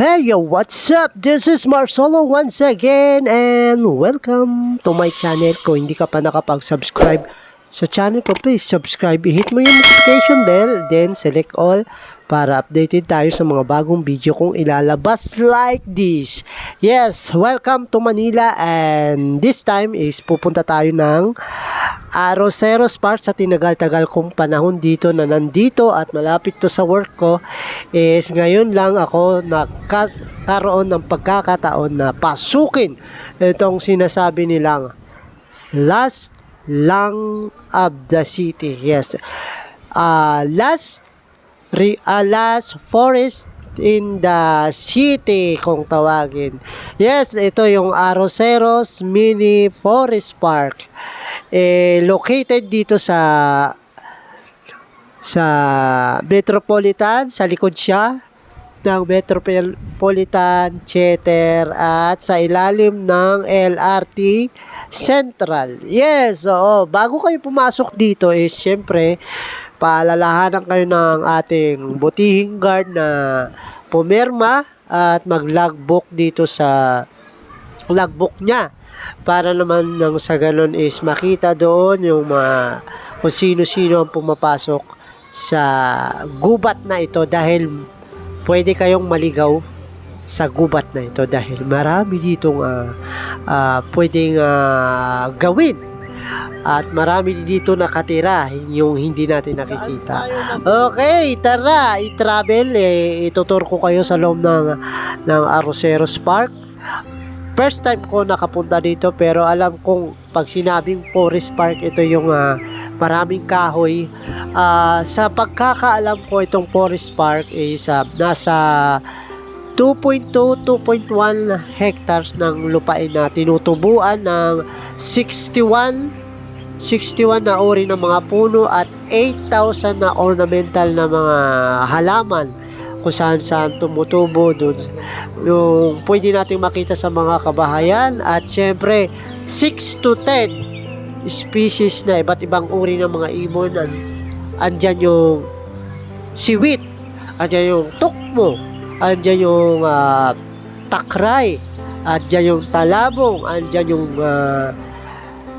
Hey, what's up? This is Marcelo once again and welcome to my channel. Kung hindi ka pa nakapag-subscribe sa channel ko, please subscribe. I-hit mo yung notification bell, then select all para updated tayo sa mga bagong video kong ilalabas like this. Yes, welcome to Manila and this time is pupunta tayo ng Aroseros Park sa tinagal-tagal kong panahon dito na nandito at malapit to sa work ko is ngayon lang ako nagkaroon ng pagkakataon na pasukin itong sinasabi nilang last lang of the city. Yes. Uh, last re, uh, last forest in the city kung tawagin. Yes, ito yung Aroseros Mini Forest Park. Eh, located dito sa sa Metropolitan, sa likod siya ng Metropolitan Theater at sa ilalim ng LRT Central. Yes, oo. Bago kayo pumasok dito is syempre paalalahanan kayo ng ating butihing guard na pumirma at mag-logbook dito sa logbook niya para naman nang sa ganun is makita doon yung mga kung sino-sino ang pumapasok sa gubat na ito dahil pwede kayong maligaw sa gubat na ito dahil marami ditong uh, uh, pwedeng uh, gawin at marami dito nakatira yung hindi natin nakikita. Okay, tara, i-travel eh, itutur ko kayo sa loob ng ng Arroceros Park. First time ko nakapunta dito pero alam kong pag sinabing Forest Park ito yung uh, maraming kahoy. Uh, sa pagkakaalam ko itong Forest Park is uh, nasa 2.2, 2.1 hectares ng lupain na tinutubuan ng 61 61 na uri ng mga puno at 8,000 na ornamental na mga halaman kung saan saan tumutubo doon yung pwede nating makita sa mga kabahayan at syempre 6 to 10 species na iba't ibang uri ng mga ibon and, andyan yung siwit andyan yung tukmo andyan yung uh, takray andyan yung talabong andyan yung uh,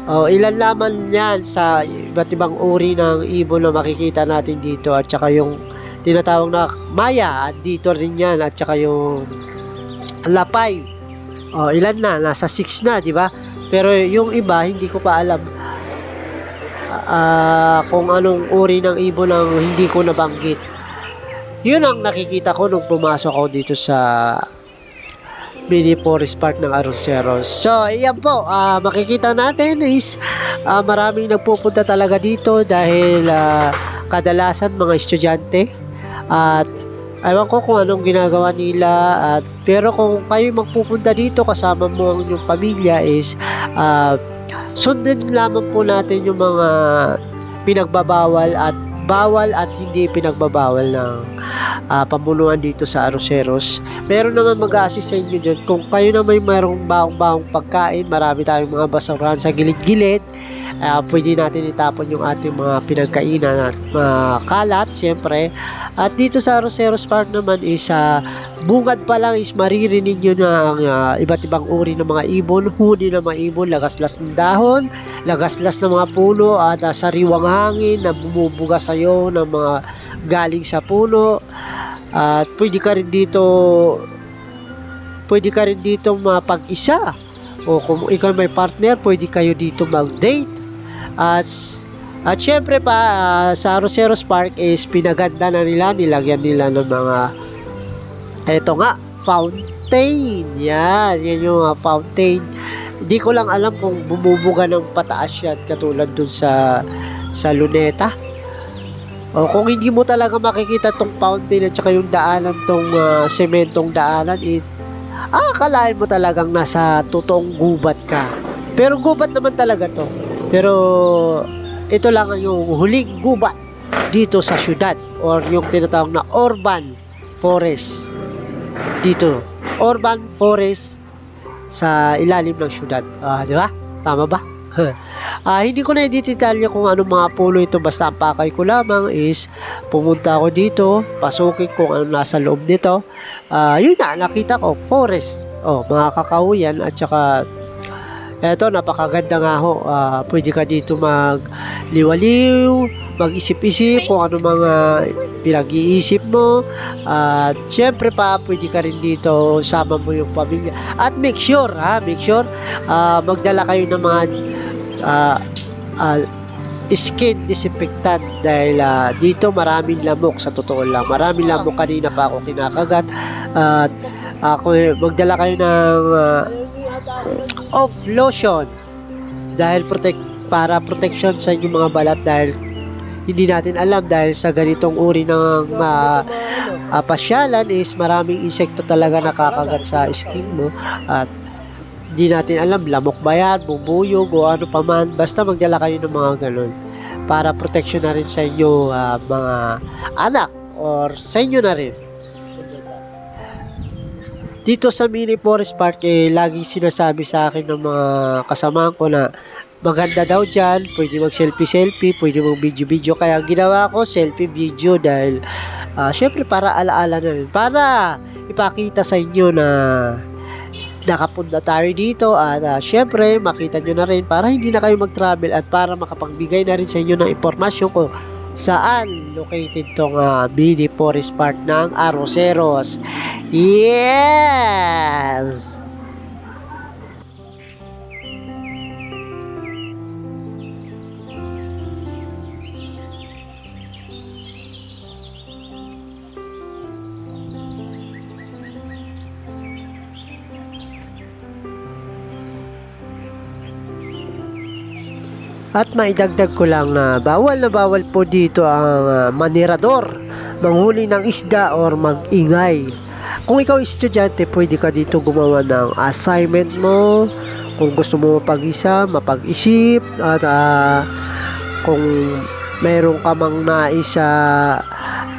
Oh, ilan laman yan sa iba't ibang uri ng ibon na makikita natin dito at saka yung tinatawag na maya at dito rin yan at saka yung lapay. Oh, ilan na? Nasa 6 na, di ba? Pero yung iba hindi ko pa alam uh, kung anong uri ng ibon ang hindi ko nabanggit. Yun ang nakikita ko nung pumasok ako dito sa mini forest park ng Aroseros. So, iyan po, uh, makikita natin is uh, maraming nagpupunta talaga dito dahil uh, kadalasan mga estudyante at Ewan ko kung anong ginagawa nila at pero kung kayo magpupunta dito kasama mo ang inyong pamilya is uh, sundin lamang po natin yung mga pinagbabawal at bawal at hindi pinagbabawal ng uh, pamunuan dito sa Aroseros. Meron naman mag-assist sa inyo dyan. Kung kayo na may mayroong baong-baong pagkain, marami tayong mga basurahan sa gilid-gilid, uh, pwede natin itapon yung ating mga pinagkainan at mga kalat, siyempre. At dito sa Aroseros Park naman is uh, bungad pa lang is maririnig nyo na ang uh, iba't ibang uri ng mga ibon, huni ng mga ibon, lagaslas ng dahon, lagaslas ng mga puno at uh, sariwang hangin na bumubuga sa iyo ng mga galing sa puno at pwede ka rin dito pwede ka rin dito mapag-isa. O kung ikaw may partner pwede kayo dito mag-date. At at syempre pa uh, sa Roseros Park is pinaganda na nila nilagyan nila ng mga eto nga fountain. Yan yan yung uh, fountain. Hindi ko lang alam kung bumubuga ng pataas yan katulad dun sa sa luneta o kung hindi mo talaga makikita tong fountain at saka yung daanan tong uh, sementong daanan, it, ah, akalain mo talagang nasa totoong gubat ka. Pero gubat naman talaga to. Pero ito lang yung huling gubat dito sa syudad or yung tinatawag na urban forest dito. Urban forest sa ilalim ng syudad. Ah, di ba? Tama ba? Ah, hindi ko na i-detalye kung ano mga puno ito basta ang pakay ko lamang is pumunta ako dito, pasukin kung ano nasa loob nito. Ah, yun na nakita ko forest. Oh, mga kakao yan at saka eto napakaganda nga ho. Ah, pwede ka dito mag liwaliw, mag-isip-isip kung ano mga pinag-iisip mo. At syempre pa, pwede ka rin dito sama mo yung pamilya. At make sure, ha, make sure, ah, magdala kayo ng mga ah, ah, skin disinfectant dahil ah, dito maraming lamok sa totoo lang. Maraming lamok kanina pa ako kinakagat. At ako magdala kayo ng ah, off lotion dahil protect para protection sa inyong mga balat dahil hindi natin alam dahil sa ganitong uri ng ah, ah, pasyalan is maraming insekto talaga nakakagat sa skin mo at hindi natin alam lamok ba yan, bubuyog o ano pa man. Basta magdala kayo ng mga ganun para protection na rin sa inyo ah, mga anak or sa inyo na rin. Dito sa mini forest park eh laging sinasabi sa akin ng mga kasamahan ko na maganda daw dyan, pwede mag selfie selfie, pwede mag video video kaya ang ginawa ko selfie video dahil ah, syempre para alaala na rin para ipakita sa inyo na nakapunta tayo dito at ah, syempre makita nyo na rin para hindi na kayo mag-travel at para makapagbigay na rin sa inyo ng impormasyon ko saan located tong ah, mini forest park ng Arroceros. Yes! At maidagdag ko lang na bawal na bawal po dito ang ah, manirador, manghuli ng isda or mag-ingay. Kung ikaw estudyante, pwede ka dito gumawa ng assignment mo. Kung gusto mo mapag-isa, mapag-isip at ah, kung mayroon ka mang nais sa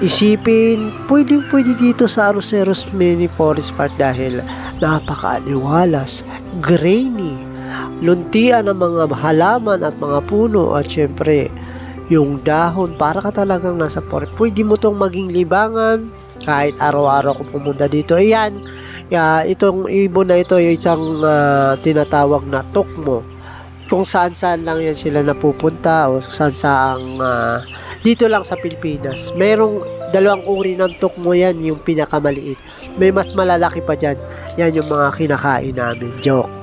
isipin, pwede pwede dito sa Aroseros Mini Forest Park dahil napakaaliwalas, grainy, luntian ng mga halaman at mga puno at syempre yung dahon para ka talagang nasa forest. Pwede mo tong maging libangan kahit araw-araw kung pumunta dito. Ayan, ya, itong ibon na ito yung isang ah, tinatawag na tukmo. Kung saan-saan lang yan sila napupunta o saan-saan ah, dito lang sa Pilipinas. Merong dalawang uri ng tukmo yan, yung pinakamaliit. May mas malalaki pa dyan. Yan yung mga kinakain namin. Joke.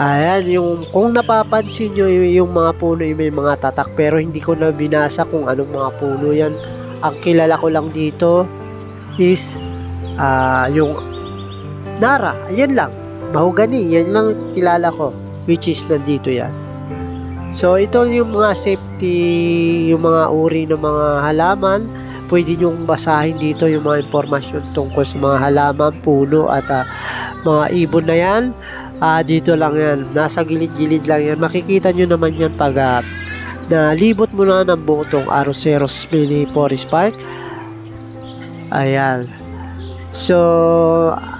Ayan, yung kung napapansin nyo yung mga puno yung may mga tatak pero hindi ko na binasa kung anong mga puno yan. Ang kilala ko lang dito is ah yung Nara, yan lang. Mahogany, yan lang kilala ko which is nandito yan. So ito yung mga safety, yung mga uri ng mga halaman. Pwede nyong basahin dito yung mga impormasyon tungkol sa mga halaman, puno at ah, mga ibon na yan. Ah, dito lang yan. Nasa gilid-gilid lang yan. Makikita nyo naman yan pag ah, nalibot mo na ng buong tong Arroceros Mini Forest Park. Ayan. So,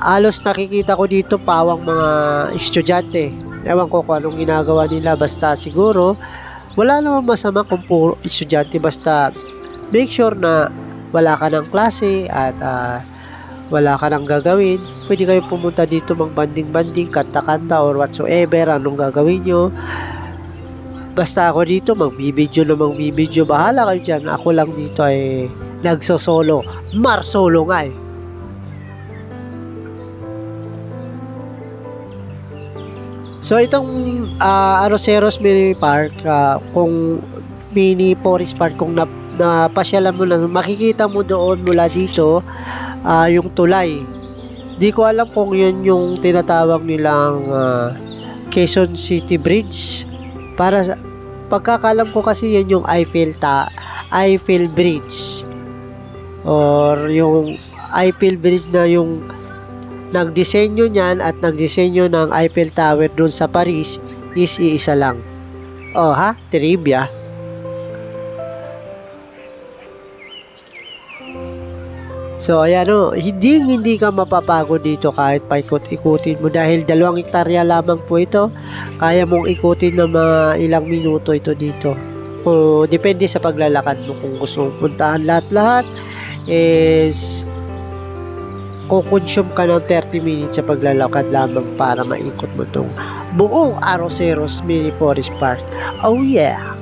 alos nakikita ko dito pawang mga estudyante. Ewan ko kung anong ginagawa nila. Basta siguro, wala namang masama kung puro estudyante. Basta, make sure na wala ka ng klase at ah, wala ka nang gagawin, pwede kayo pumunta dito magbanding-banding, kanta-kanta or whatsoever, anong gagawin nyo. Basta ako dito, magbibideo na magbibideo. Bahala kayo dyan. Ako lang dito ay nagsosolo. Mar solo nga eh. So itong ah, Arroceros Mini Park, ah, kung mini forest park, kung nap, napasyalan mo lang, makikita mo doon mula dito, ah, yung tulay. Di ko alam kung yun yung tinatawag nilang ah, Quezon City Bridge. Para pagkakalam ko kasi yan yung Eiffel ta Eiffel Bridge or yung Eiffel Bridge na yung nagdisenyo niyan at nagdisenyo ng Eiffel Tower doon sa Paris is iisa lang. Oh ha? Trivia. So, ayan o, hindi hindi ka mapapagod dito kahit paikot-ikutin mo dahil dalawang hektarya lamang po ito. Kaya mong ikutin ng mga ilang minuto ito dito. O, depende sa paglalakad mo kung gusto mong puntahan lahat-lahat is kukonsume ka ng 30 minutes sa paglalakad lamang para maikot mo itong buong Aroseros Mini Forest Park. Oh yeah!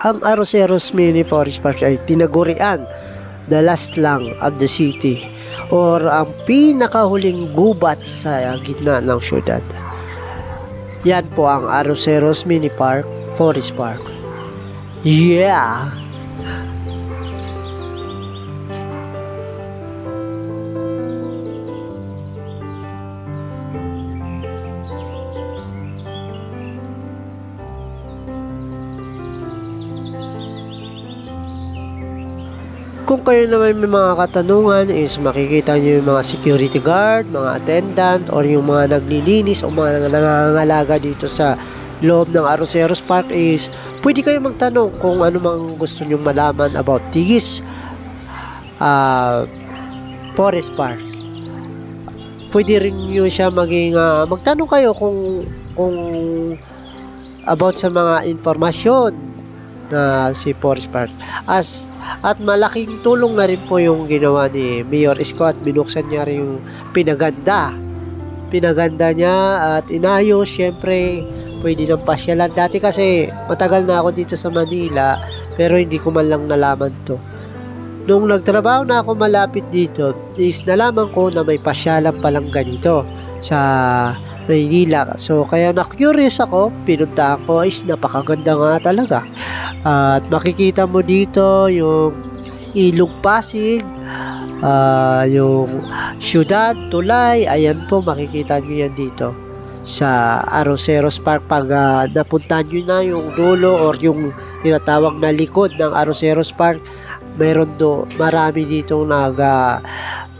Ang Aroseros Mini Forest Park ay tinagurian the last lang of the city or ang pinakahuling gubat sa gitna ng syudad. Yan po ang Aroseros Mini Park, Forest Park. Yeah! Kung kayo naman may mga katanungan is makikita nyo yung mga security guard, mga attendant, or yung mga naglilinis o mga nangangalaga dito sa loob ng Aroseros Park is pwede kayo magtanong kung ano mang gusto nyo malaman about this uh, Forest Park. Pwede rin nyo siya maging ah, magtanong kayo kung kung about sa mga informasyon na si Forest Park. As at malaking tulong na rin po yung ginawa ni Mayor Isko at binuksan niya rin yung pinaganda. Pinaganda niya at inayos, syempre, pwede ng pasyalan. Dati kasi matagal na ako dito sa Manila, pero hindi ko man lang nalaman to. Nung nagtrabaho na ako malapit dito, is nalaman ko na may pasyalan palang ganito sa Maynila. So, kaya na-curious ako, pinunta ko, is napakaganda nga talaga. At makikita mo dito yung Ilog Pasig, ah, yung Syudad, Tulay, ayan po, makikita nyo yan dito. Sa Aroseros Park pag ah, napuntahan nyo na yung dulo or yung tinatawag na likod ng Aroseros Park meron do marami dito nag ah,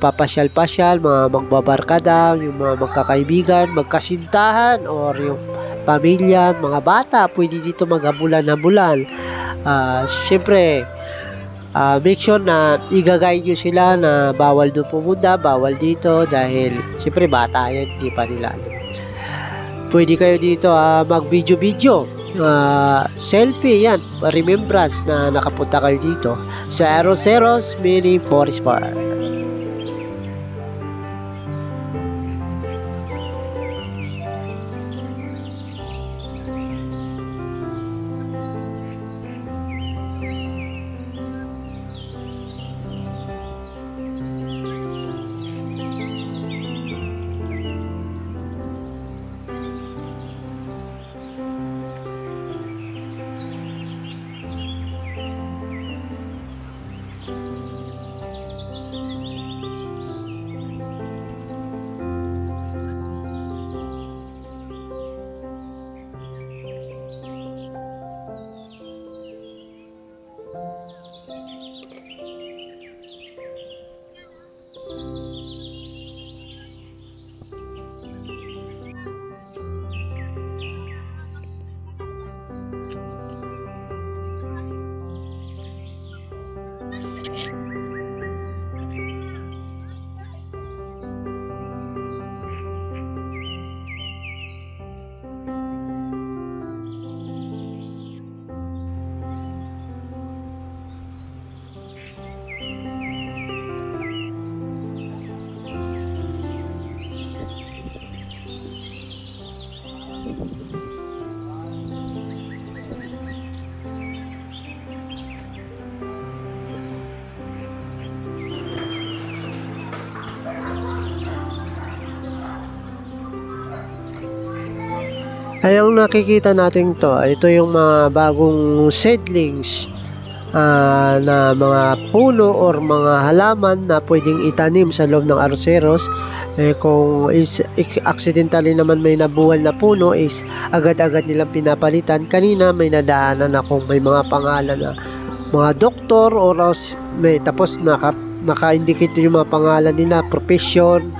papasyal-pasyal, mga magbabarkada, yung mga magkakaibigan, magkasintahan, or yung pamilya, mga bata, pwede dito maghabulan-habulan. Ah, Siyempre, ah, make sure na igagay nyo sila na bawal doon pumunta, bawal dito, dahil siyempre bata yan, hindi pa nila. Pwede kayo dito ah, mag-video-video ah, selfie yan, remembrance na nakapunta kayo dito sa Aroseros Mini Forest Bar. Ay, ang nakikita natin to, ito yung mga bagong seedlings ah, na mga puno or mga halaman na pwedeng itanim sa loob ng arroceros. Eh, kung is, accidentally naman may nabuwal na puno is agad-agad nilang pinapalitan. Kanina may nadaanan akong may mga pangalan na mga doktor or may tapos naka, naka-indicate yung mga pangalan nila, profession,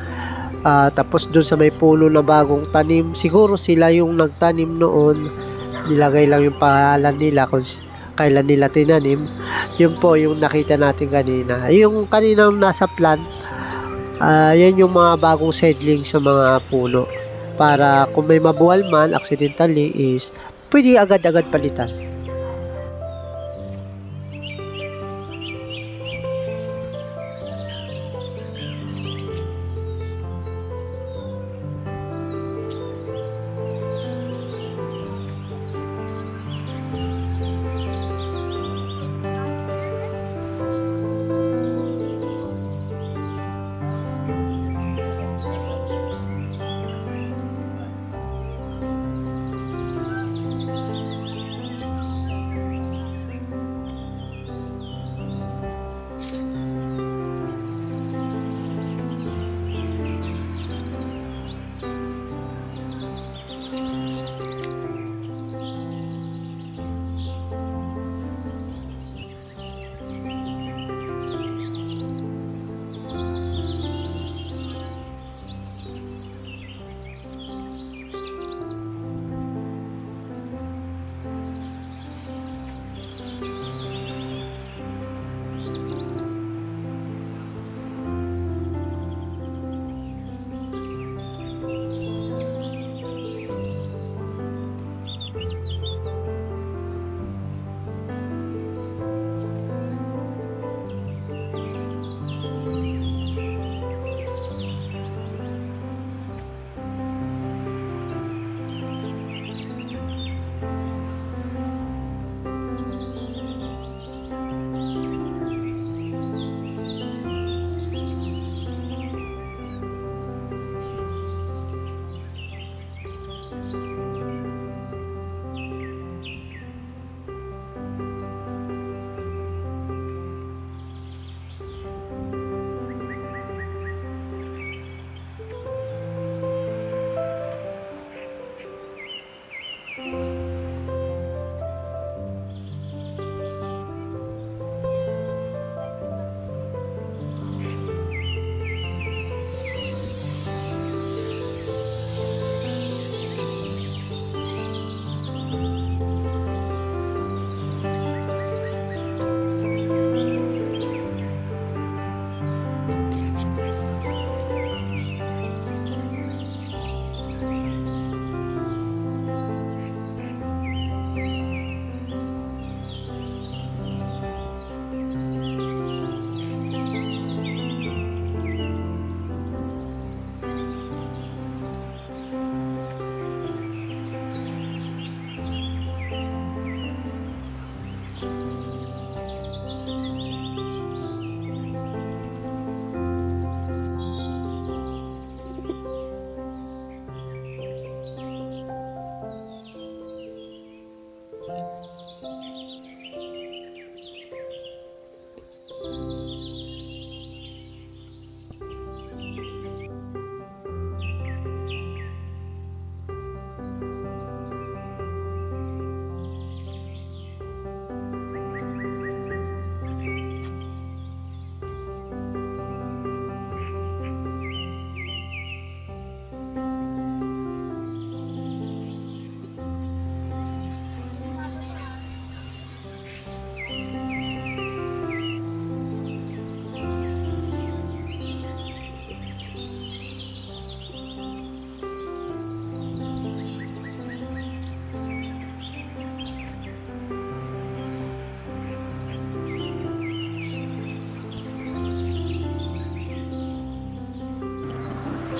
Ah, tapos doon sa may puno na bagong tanim, siguro sila yung nagtanim noon. Nilagay lang yung pangalan nila kung kailan nila tinanim. Yun po yung nakita natin kanina. Yung kaninang nasa plant, ah, yan yung mga bagong seedlings sa mga puno. Para kung may mabuwal man, accidentally is, pwede agad-agad palitan.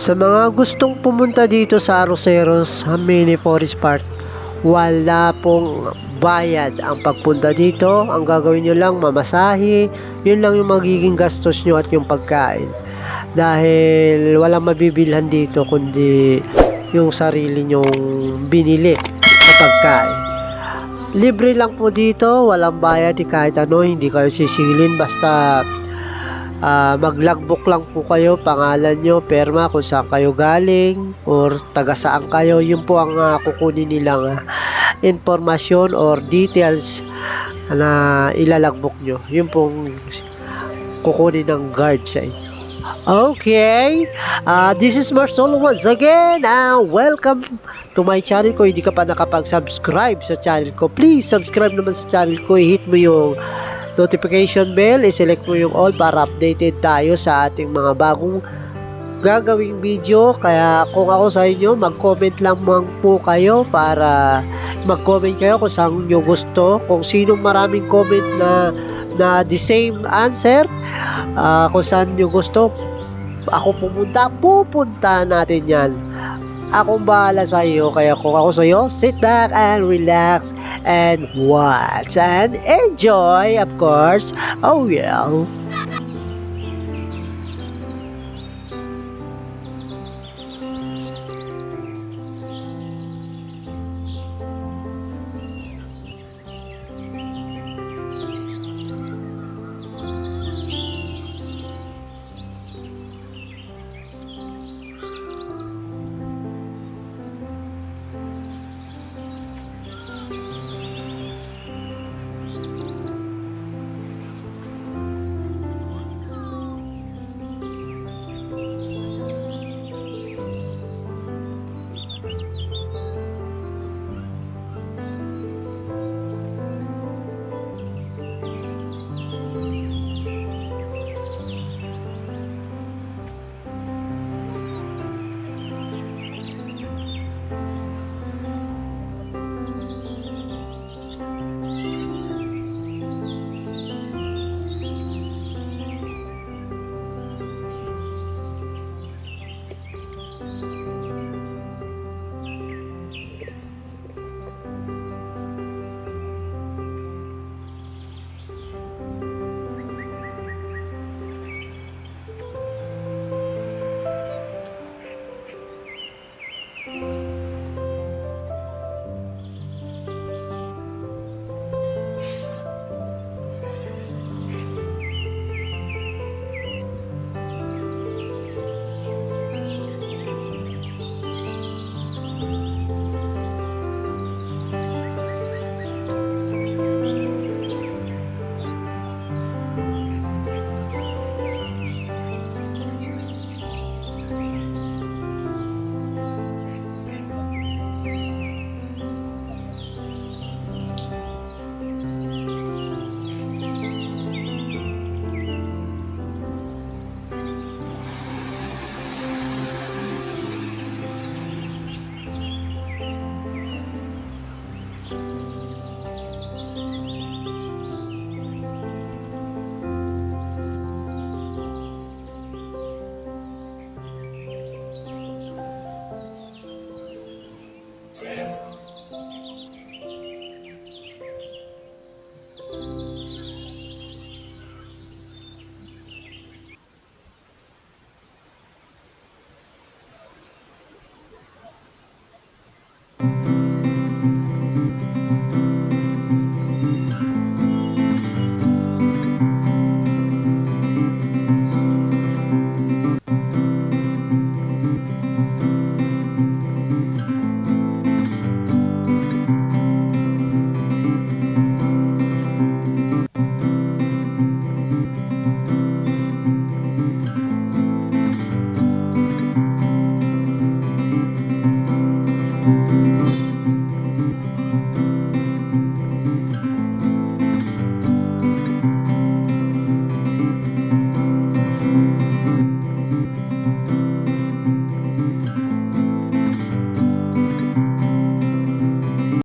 Sa mga gustong pumunta dito sa Aroseros Mini Forest Park, wala pong bayad ang pagpunta dito. Ang gagawin nyo lang, mamasahe. Yun lang yung magiging gastos nyo at yung pagkain. Dahil walang mabibilhan dito kundi yung sarili nyong binili na pagkain. Libre lang po dito, walang bayad kahit ano, hindi kayo sisilin basta ah, mag-logbook lang po kayo, pangalan nyo, perma kung saan kayo galing or taga saan kayo, yun po ang ah, kukunin nilang ah, informasyon or details na ilalagbook nyo. Yun pong kukunin ng guard sa inyo. Okay, uh, this is Marcelo once again and welcome to my channel ko. Hindi ka pa nakapag-subscribe sa channel ko. Please subscribe naman sa channel ko. I-hit mo yung notification bell. I-select mo yung all para updated tayo sa ating mga bagong gagawing video. Kaya kung ako sa inyo, mag-comment lang man po kayo para mag-comment kayo kung saan nyo gusto. Kung sinong maraming comment na na the same answer, ah, kung saan nyo gusto, ako pumunta, pupunta natin yan. Akong bahala sa iyo, kaya kung ako sa iyo, sit back and relax and watch and enjoy, of course. Oh yeah.